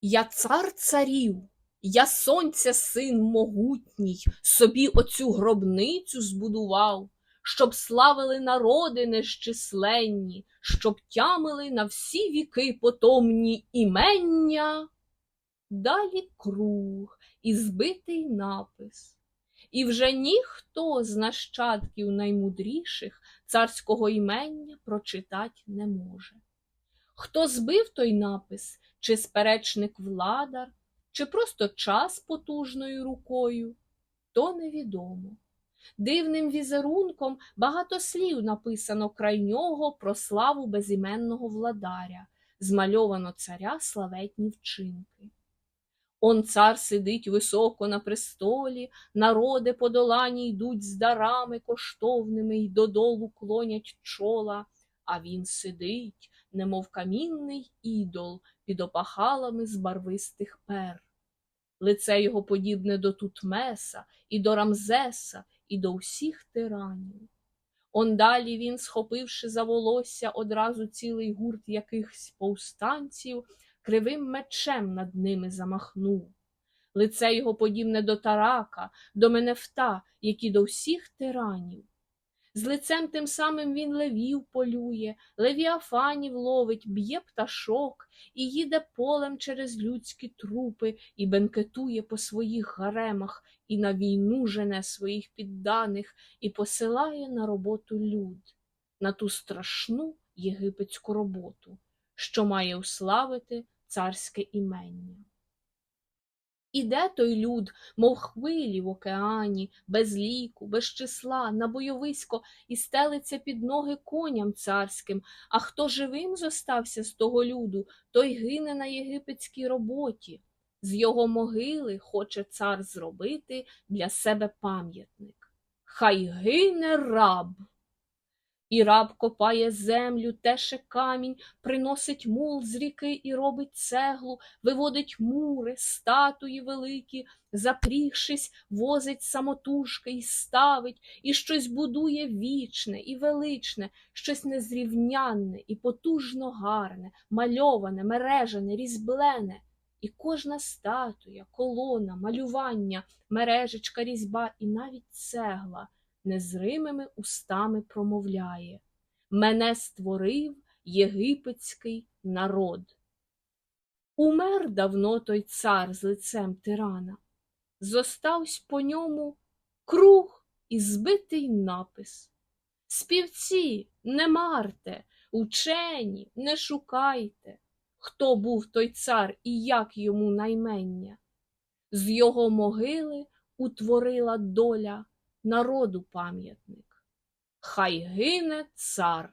Я цар царів, я сонця син могутній, собі оцю гробницю збудував, щоб славили народи нещисленні, щоб тямили на всі віки потомні імення. Далі круг і збитий напис. І вже ніхто з нащадків наймудріших царського імення прочитать не може. Хто збив той напис, чи сперечник владар, чи просто час потужною рукою, то невідомо. Дивним візерунком багато слів написано край нього про славу безіменного владаря, змальовано царя славетні вчинки. Он цар сидить високо на престолі, народи подолані йдуть з дарами коштовними й додолу клонять чола, а він сидить, немов камінний ідол, під опахалами з барвистих пер. Лице його подібне до Тутмеса, і до Рамзеса, і до всіх тиранів. Он далі він, схопивши за волосся одразу цілий гурт якихось повстанців, кривим мечем над ними замахнув. Лице його подібне до тарака, до менефта, які до всіх тиранів. З лицем тим самим він левів полює, левіафанів ловить, б'є пташок і їде полем через людські трупи, і бенкетує по своїх гаремах, і на війну жене своїх підданих, і посилає на роботу люд, на ту страшну єгипетську роботу, що має уславити царське імення. Іде той люд, мов хвилі в океані, без ліку, без числа, на бойовисько і стелиться під ноги коням царським. А хто живим зостався з того люду, той гине на єгипетській роботі. З його могили хоче цар зробити для себе пам'ятник. Хай гине раб. І раб копає землю, теше камінь, приносить мул з ріки і робить цеглу, виводить мури, статуї великі, запрігшись, возить самотужки і ставить, і щось будує вічне і величне, щось незрівнянне і потужно гарне, мальоване, мережане, різьблене. І кожна статуя, колона, малювання, мережечка, різьба і навіть цегла незримими устами промовляє Мене створив єгипетський народ. Умер давно той цар з лицем тирана, зоставсь по ньому круг і збитий напис. Співці, не марте, учені, не шукайте, хто був той цар і як йому наймення. З його могили утворила доля народу пам'ятник. Хай гине цар.